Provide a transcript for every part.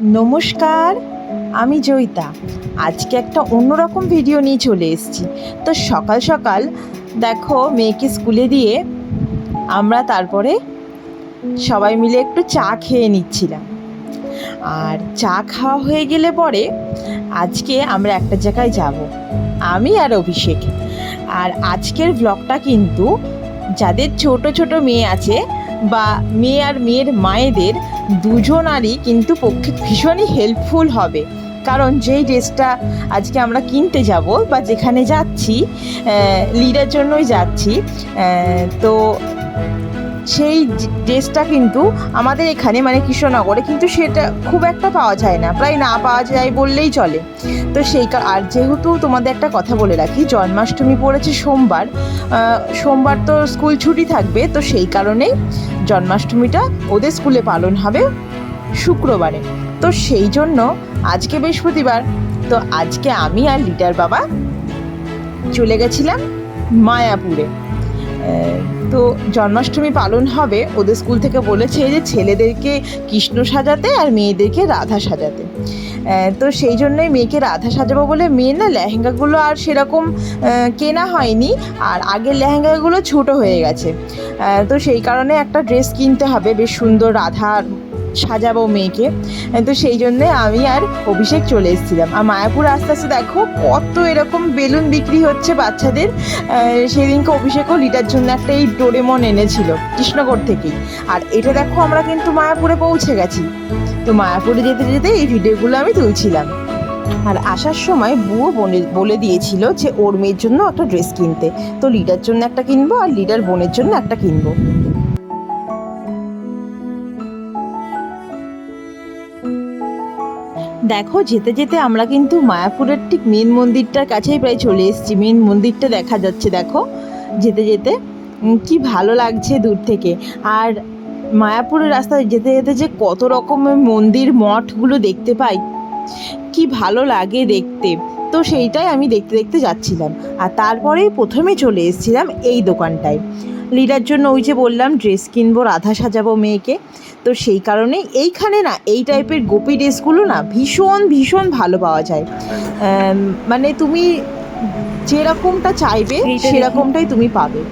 নমস্কার, আমি জয়িতা। আজকে একটা অন্যরকম ভিডিও নিয়ে চলে এসেছি। তো সকাল সকাল দেখো মেয়েকে স্কুলে দিয়ে আমরা তারপরে সবাই মিলে একটু চা খেয়ে নিচ্ছিলাম। আর চা খাওয়া হয়ে গেলে পরে আজকে আমরা একটা জায়গায় যাব, আমি আর অভিষেক। আর আজকের ব্লগটা কিন্তু যাদের ছোট ছোট মেয়ে আছে বা মেয়ে আর মেয়ের মায়েদের দুজনারই কিন্তু পক্ষে ভীষণই হেল্পফুল হবে। কারণ যেই ড্রেসটা আজকে আমরা কিনতে যাব বা যেখানে যাচ্ছি লিডার জন্যই যাচ্ছি তো সেই ড্রেসটা কিন্তু আমাদের এখানে মানে কৃষ্ণনগরে কিন্তু সেটা খুব একটা পাওয়া যায় না। প্রায় না পাওয়া যায় বললেই চলে। তো সেই আর যেহেতু তোমাদের একটা কথা বলে রাখি, জন্মাষ্টমী পড়েছে সোমবার। সোমবার তো স্কুল ছুটি থাকবে, তো সেই কারণেই জন্মাষ্টমীটা ওদের স্কুলে পালন হবে শুক্রবারে। তো সেই জন্য আজকে বৃহস্পতিবার, তো আজকে আমি আর লিটার বাবা চলে গেছিলাম মায়াপুরে। তো জন্মাষ্টমী পালন হবে, ওদের স্কুল থেকে বলেছে যে ছেলেদেরকে কৃষ্ণ সাজাতে আর মেয়েদেরকে রাধা সাজাতে। তো সেই জন্যই মেয়েকে রাধা সাজাবো বলে মেয়ে না লেহেঙ্গাগুলো আর সেরকম কেনা হয়নি, আর আগের লেহেঙ্গাগুলো ছোট হয়ে গেছে। তো সেই কারণে একটা ড্রেস কিনতে হবে, বেশ সুন্দর রাধা সাজাবো মেয়েকে। তো সেই জন্যে আমি আর অভিষেক চলে এসেছিলাম। আর মায়াপুর আস্তে আস্তে দেখো কত এরকম বেলুন বিক্রি হচ্ছে বাচ্চাদের। সেদিনকে অভিষেকও লিটার জন্য একটা এই ডোরেমন এনেছিল, কৃষ্ণগড় থেকেই। আর এটা দেখো আমরা কিন্তু মায়াপুরে পৌঁছে গেছি। তো মায়াপুরে যেতে যেতে এই ভিডিওগুলো আমি তুলছিলাম। আর আসার সময় বুয়ো বলে দিয়েছিল যে ওর মেয়ের জন্য একটা ড্রেস কিনতে। তো লিডার জন্য একটা কিনবো আর লিডার বোনের জন্য একটা কিনবো। দেখো, যেতে যেতে আমরা কিন্তু মায়াপুরের ঠিক মেন মন্দিরটার কাছেই প্রায় চলে এসেছি। মেন মন্দিরটা দেখা যাচ্ছে, দেখো। যেতে যেতে কি ভালো লাগছে দূর থেকে। আর মায়াপুরের রাস্তায় যেতে যেতে যে কত রকমের মন্দির মঠগুলো দেখতে পাই, কি ভালো লাগে দেখতে। তো সেইটাই আমি দেখতে দেখতে যাচ্ছিলাম। আর তারপরেই প্রথমে চলে এসেছিলাম এই দোকানটায়। লিডার জন্য ওই যে বললাম ড্রেস কিনবো রাধা সাজাবো মেয়েকে। তো সেই কারণে এইখানে না এই টাইপের গোপী ড্রেসগুলো না ভীষণ ভীষণ ভালো পাওয়া যায়। মানে তুমি যেরকমটা চাইবে সেরকমটাই তুমি পাবে।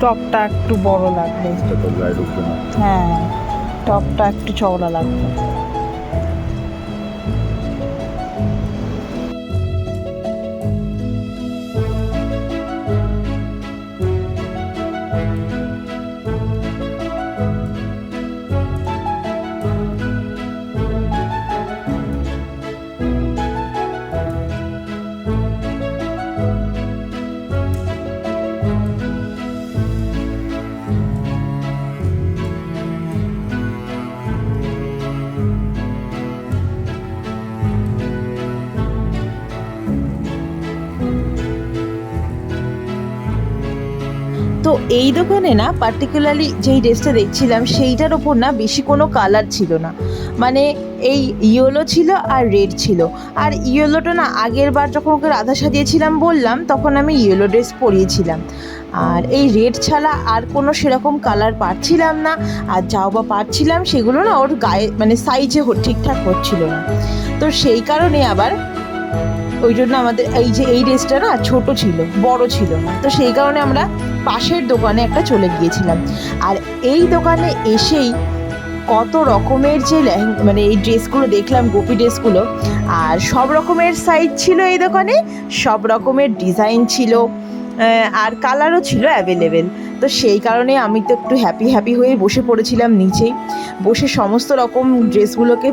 টপটা একটু বড় লাগবে। হ্যাঁ টপটা একটু চওড়া লাগবে। এই দোকানে না পার্টিকুলারলি যেই ড্রেসটা দেখছিলাম, সেইটার ওপর না বেশি কোনো কালার ছিল না। মানে এই ইয়েলো ছিল আর রেড ছিল। আর ইয়েলোটা না আগের বার যখন ওকে রাধা সাজিয়েছিলাম বললাম, তখন আমি ইয়েলো ড্রেস পরিয়েছিলাম। আর এই রেড ছাড়া আর কোনো সেরকম কালার পাচ্ছিলাম না। আর যাও বা পাচ্ছিলাম সেগুলো না ওর গায়ে মানে সাইজে ঠিকঠাক হচ্ছিল না। তো সেই কারণে আবার ওই জন্য আমাদের এই যে এই ড্রেসটা না ছোট ছিল, বড় ছিল না। তো সেই কারণে আমরা পাশের দোকানে একটা চলে গিয়েছিলাম। আর এই দোকানে এসেই কত রকমের যে মানে এই ড্রেসগুলো দেখলাম, গোপী ড্রেসগুলো, আর সব রকমের সাইজ ছিল এই দোকানে, সব রকমের ডিজাইন ছিল আর কালারও ছিল অ্যাভেলেবেল তো সেই কারণে আমি তো একটু হ্যাপি হ্যাপি হয়ে বসে পড়েছিলাম নিচেই। বসে সমস্ত রকম ড্রেসগুলোকে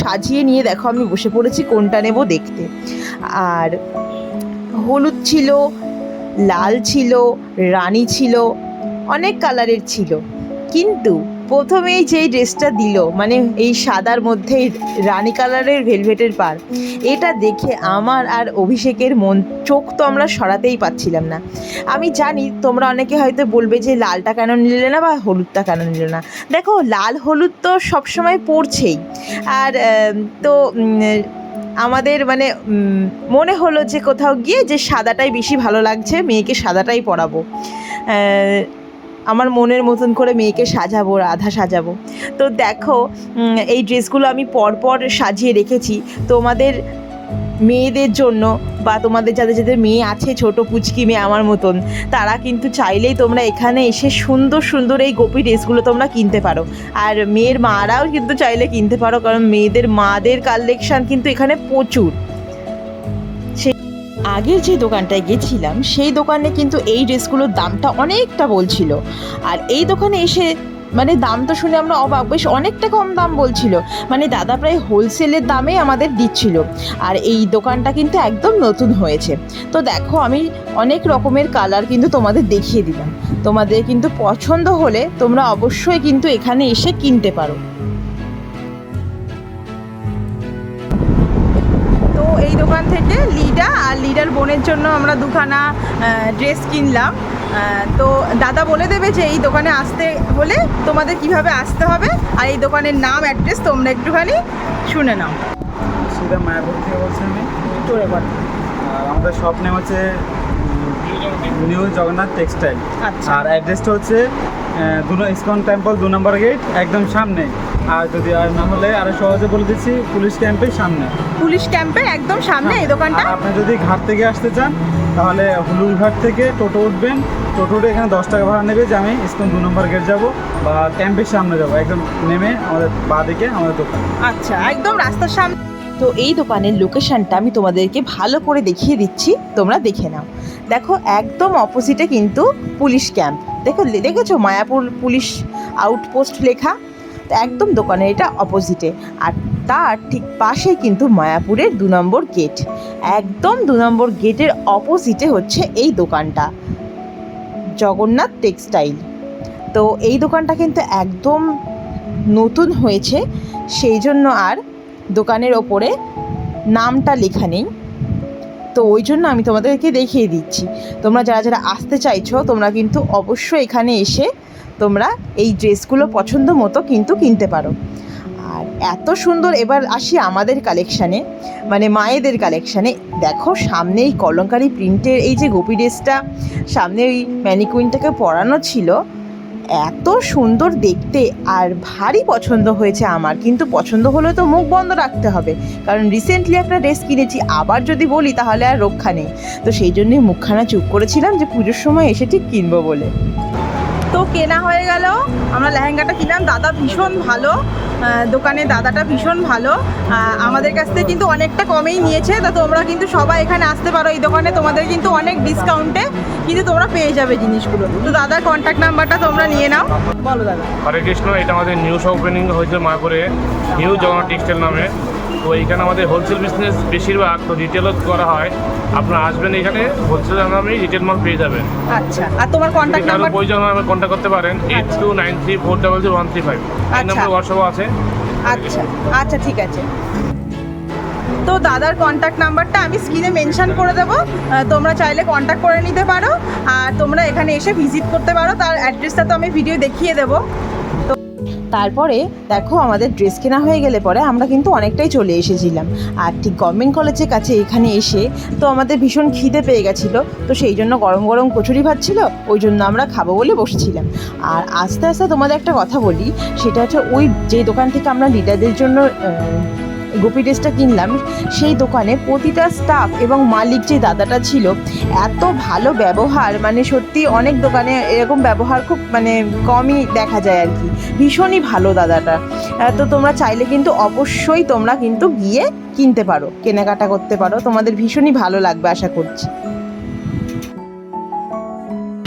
সাজিয়ে নিয়ে দেখো আমি বসে পড়েছি, কোনটা নেব দেখতে। আর হলুদ ছিল লাল ছিল, রানী ছিল, অনেক কালারের ছিল। কিন্তু প্রথমেই যেই ড্রেসটা দিল মানে এই সাদার মধ্যে রানী কালারের ভেলভেটের পার এটা দেখে আমার আর অভিষেকের মন, চোখ তো আমরা সরাতেই পাচ্ছিলাম না। আমি জানি তোমরা অনেকে হয়তো বলবে যে লালটা কেন নিলে না বা হলুদটা কেন নিলে না। দেখো, লাল হলুদ তো সবসময় পড়ছেই। আর তো আমাদের মানে মনে হলো যে কোথাও গিয়ে যে সাদাটাই বেশি ভালো লাগছে, মেয়েকে সাদাটাই পরাবো। আমার মনের মতন করে মেয়েকে সাজাবো, রাধা সাজাবো। তো দেখো এই ড্রেসগুলো আমি পরপর সাজিয়ে রেখেছি। তোমাদের মেয়েদের জন্য বা তোমাদের যাদের যাদের মেয়ে আছে, ছোট পুচকি মেয়ে আমার মতন, তারা কিন্তু চাইলেই তোমরা এখানে এসে সুন্দর সুন্দর এই গোপী ড্রেসগুলো তোমরা কিনতে পারো। আর মেয়ের মারাও কিন্তু চাইলে কিনতে পারো, কারণ মেয়েদের মাদের কালেকশান কিন্তু এখানে প্রচুর। আগের যে দোকানটায় গেছিলাম, সেই দোকানে কিন্তু এই ড্রেসগুলোর দামটা অনেকটা বলছিল। আর এই দোকানে এসে মানে দাম তো শুনে আমরা অবাক। বেশ অনেকটা কম দাম বলছিল। মানে দাদা প্রায় হোলসেলের দামে আমাদের দিচ্ছিল। আর এই দোকানটা কিন্তু একদম নতুন হয়েছে। তো দেখো, আমি অনেক রকমের কালার কিন্তু তোমাদের দেখিয়ে দিলাম। তোমাদের কিন্তু পছন্দ হলে তোমরা অবশ্যই কিন্তু এখানে এসে কিনতে পারো। তো এই দোকান থেকে লিডা আর লিডার বোনের জন্য আমরা দুখানা ড্রেস কিনলাম। তো দাদা বলে দেবে যে এই দোকানে আসতে হলে তোমাদের কীভাবে আসতে হবে আর এই দোকানের নাম অ্যাড্রেস তোমরা একটুখানি শুনে নাও। সিধা মায়াপুর থেকে বলছি আমি। জোরে বল আর আমাদের শপ নেম হচ্ছে নিউ জগন্নাথ টেক্সটাইল। আচ্ছা। আর অ্যাড্রেসটা হচ্ছে দু ইসকন টেম্পল দু নম্বর গেট একদম সামনে। আর যদি আর না হলে আরও সহজে বলে দিচ্ছি পুলিশ ক্যাম্পের সামনে। পুলিশ ক্যাম্পের একদম সামনে এই দোকানটা? আর আপনি যদি ঘাট থেকে আসতে চান তাহলে হুলুর ঘাট থেকে টোটো উঠবেন। টোটো উঠে এখানে দশ টাকা ভাড়া নেবে যে আমি ইসকন দু নম্বর গেট যাব বা ক্যাম্পের সামনে যাব। একদম নেমে আমাদের বা দিকে আমাদের দোকান। আচ্ছা একদম রাস্তার সামনে। তো এই দোকানের লোকেশনটা আমি তোমাদেরকে ভালো করে দেখিয়ে দিচ্ছি। তোমরা দেখে নাও। দেখো একদম অপোজিটে কিন্তু পুলিশ ক্যাম্প। দেখো দেখেছ? মায়াপুর পুলিশ আউটপোস্ট লেখা। একদম দোকানের এটা অপোজিটে আর তার ঠিক পাশেই কিন্তু মায়াপুরের দু নম্বর গেট একদম দু নম্বর গেটের অপোজিটে হচ্ছে এই দোকানটা। জগন্নাথ টেক্সটাইল তো এই দোকানটা কিন্তু একদম নতুন হয়েছে, সেই জন্য আর দোকানের ওপরে নামটা লেখা নেই। তো ওই জন্য আমি তোমাদেরকে দেখিয়ে দিচ্ছি। তোমরা যারা যারা আসতে চাইছো, তোমরা কিন্তু অবশ্যই এখানে এসে তোমরা এই ড্রেসগুলো পছন্দ মতো কিন্তু কিনতে পারো। আর এত সুন্দর, এবার আসি আমাদের কালেকশানে মানে মায়েদের কালেকশানে দেখো, সামনে এই কলঙ্কারি প্রিন্টের এই যে গোপী ড্রেসটা, সামনে ওই ম্যানিকুইনটাকে পরানো ছিল। এত সুন্দর দেখতে আর ভারী পছন্দ হয়েছে আমার। কিন্তু পছন্দ হলে তো মুখ বন্ধ রাখতে হবে। কারণ রিসেন্টলি একটা ড্রেস কিনেছি, আবার যদি বলি তাহলে আর রক্ষা নেই। তো সেই জন্যই মুখখানা চুপ করেছিলাম যে পুজোর সময় এসে ঠিক কিনবো বলে। কেনা হয়ে গেল। আমরা লেহেঙ্গাটা কিনলাম। দাদা ভীষণ ভালো। দোকানে দাদাটা ভীষণ ভালো। আমাদের কাছ থেকে কিন্তু অনেকটা কমেই নিয়েছে। তা তোমরা কিন্তু সবাই এখানে আসতে পারো এই দোকানে। তোমাদের কিন্তু অনেক ডিসকাউন্টে কিন্তু তোমরা পেয়ে যাবে জিনিসগুলো। তো দাদার কন্ট্যাক্ট নাম্বারটা তোমরা নিয়ে নাও। বলো দাদা হরে কৃষ্ণ, এটা আমাদের নিউ শপ ওপেনিং হয়েছে মায়াপুরে। নিউ জগন্নাথ টেক্সটাইল নামে। তো এখানে আমাদের হোলসেল বিজনেস বেশিরভাগ তো রিটেলও করা হয়। আপনারা আসবেন এখানে হোলসেল নামে রিটেল মাল পেয়ে যাবেন। আচ্ছা আর তোমার কন্ট্যাক্ট নাম্বার প্রয়োজন হয় কন্ট্যাক্ট করতে পারেন। Eight two nine three four double zero one three five এই আচ্ছা। নম্বর হোয়াটসঅ্যাপও আছে। আচ্ছা আচ্ছা ঠিক আছে। তো দাদার কন্ট্যাক্ট নাম্বারটা আমি স্ক্রিনে মেনশন করে দেবো। তোমরা চাইলে কন্ট্যাক্ট করে নিতে পারো। আর তোমরা এখানে এসে ভিজিট করতে পারো। তার অ্যাড্রেসটা তো আমি ভিডিও দেখিয়ে দেবো। তারপরে দেখো আমাদের ড্রেস কেনা হয়ে গেলে পরে আমরা কিন্তু অনেকটাই চলে এসেছিলাম। আর ঠিক গভর্নমেন্ট কলেজের কাছে এখানে এসে তো আমাদের ভীষণ খিদে পেয়ে গেছিল, তো সেই জন্য গরম গরম কচুরি ভাত ছিল, ওই জন্য আমরা খাব বলে বসেছিলাম। আর আস্তে আস্তে তোমাদের একটা কথা বলি, সেটা হচ্ছে ওই যে দোকান থেকে আমরা লিডারদের জন্য গোপী ড্রেসটা কিনলাম, সেই দোকানে প্রতিটা স্টাফ এবং মালিক যে দাদাটা ছিল, এত ভালো ব্যবহার মানে সত্যি অনেক দোকানে এরকম ব্যবহার খুব মানে কমই দেখা যায় আর কি। ভীষণই ভালো দাদাটা। তো তোমরা চাইলে কিন্তু অবশ্যই তোমরা কিন্তু গিয়ে কিনতে পারো, কেনাকাটা করতে পারো। তোমাদের ভীষণই ভালো লাগবে, আশা করছি।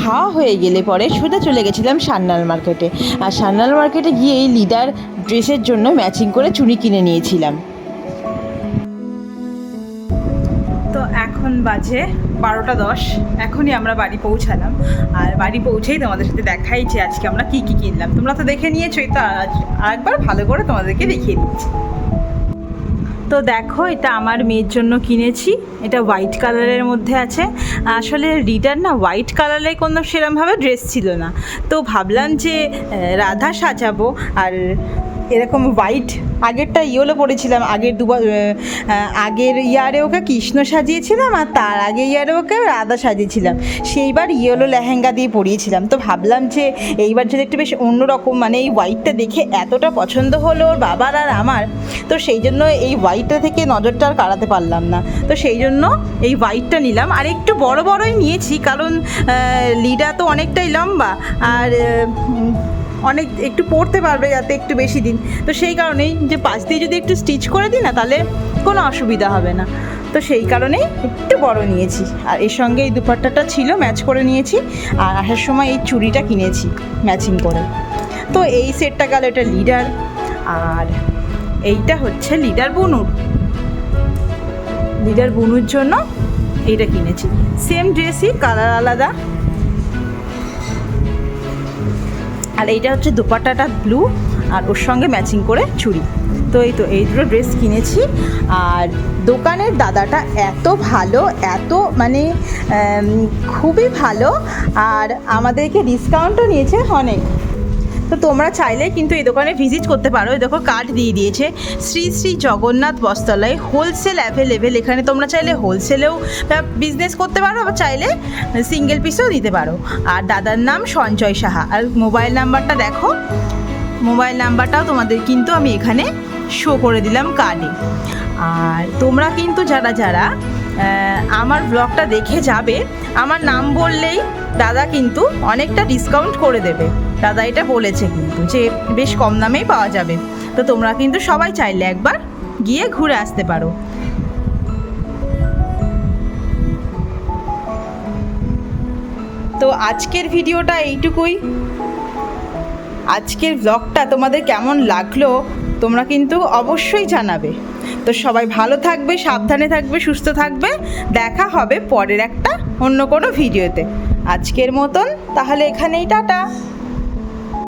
খাওয়া হয়ে গেলে পরে সোজা চলে গেছিলাম সান্নাল মার্কেটে। আর সান্নাল মার্কেটে গিয়ে লিডার ড্রেসের জন্য ম্যাচিং করে চুড়ি কিনে নিয়েছিলাম। তো এখন বাজে বারোটা দশ। এখনই আমরা বাড়ি পৌঁছালাম। আর বাড়ি পৌঁছেই তোমাদের সাথে দেখাই যে আজকে আমরা কি কি কিনলাম। তোমরা তো দেখে নিয়েছোই তো আরেকবার ভালো করে তোমাদেরকে দেখিয়ে দিচ্ছি। তো দেখো, এটা আমার মেয়ের জন্য কিনেছি। এটা হোয়াইট কালারের মধ্যে আছে। আসলে রিডার না হোয়াইট কালারে কোনো সেরমভাবে ড্রেস ছিল না। তো ভাবলাম যে রাধা সাজাবো। আর এরকম হোয়াইট আগেরটা ইয়েলো পরেছিলাম, আগের দুবার আগের ইয়ারে ওকে কৃষ্ণ সাজিয়েছিলাম আর তার আগে ইয়ারে ওকে রাধা সাজিয়েছিলাম। সেইবার ইয়েলো লেহেঙ্গা দিয়ে পরিয়েছিলাম। তো ভাবলাম যে এইবার যদি একটু বেশ অন্যরকম মানে এই হোয়াইটটা দেখে এতটা পছন্দ হলো ওর বাবার আর আমার, তো সেই জন্য এই হোয়াইটটা থেকে নজরটা আর কাড়াতে পারলাম না। তো সেই জন্য এই হোয়াইটটা নিলাম। আর একটু বড় বড়ই নিয়েছি, কারণ লিডা তো অনেকটাই লম্বা, আর অনেক একটু পড়তে পারবে যাতে একটু বেশি দিন। তো সেই কারণেই যে পাশ দিয়ে যদি একটু স্টিচ করে দিই না, তাহলে কোনো অসুবিধা হবে না। তো সেই কারণেই একটু বড় নিয়েছি। আর এর সঙ্গে এই দুপাট্টাটা ছিল ম্যাচ করে নিয়েছি। আর আসার সময় এই চুড়িটা কিনেছি ম্যাচিং করে। তো এই সেটটা গেল এটা লিডার আর এইটা হচ্ছে লিডার বুনুর। লিডার বুনুর জন্য এইটা কিনেছি। সেম ড্রেসই কালার আলাদা। আর এইটা হচ্ছে দুপাট্টাটা ব্লু আর ওর সঙ্গে ম্যাচিং করে চুড়ি। তো এই তো, এই দুটো ড্রেস কিনেছি। আর দোকানের দাদাটা এত ভালো, এত মানে খুবই ভালো, আর আমাদেরকে ডিসকাউন্টও নিয়েছে অনেক। তো তোমরা চাইলে কিন্তু এই দোকানে ভিজিট করতে পারো। এই দেখো কার্ড দিয়ে দিয়েছে। শ্রী শ্রী জগন্নাথ বস্ত্রালয় হোলসেল অ্যাভেলেবেল এখানে তোমরা চাইলে হোলসেলেও বিজনেস করতে পারো, আবার চাইলে সিঙ্গেল পিসও দিতে পারো। আর দাদার নাম সঞ্জয় সাহা। আর মোবাইল নাম্বারটা দেখো। মোবাইল নাম্বারটাও তোমাদের কিন্তু আমি এখানে শো করে দিলাম কার্ডে আর তোমরা কিন্তু যারা যারা আমার ব্লগটা দেখে যাবে। আমার নাম বললেই দাদা কিন্তু অনেকটা ডিসকাউন্ট করে দেবে। দাদা এটা বলেছে কিন্তু যে বেশ কম দামেই পাওয়া যাবে। তো তোমরা কিন্তু সবাই চাইলে একবার গিয়ে ঘুরে আসতে পারো। তো আজকের ভিডিওটা এইটুকুই। আজকের ব্লগটা তোমাদের কেমন লাগল তোমরা কিন্তু অবশ্যই জানাবে। তো সবাই ভালো থাকবে, সাবধানে থাকবে, সুস্থ থাকবে। দেখা হবে পরের একটা অন্য কোনো ভিডিওতে। আজকের মতন, তাহলে এখানেই, টাটা।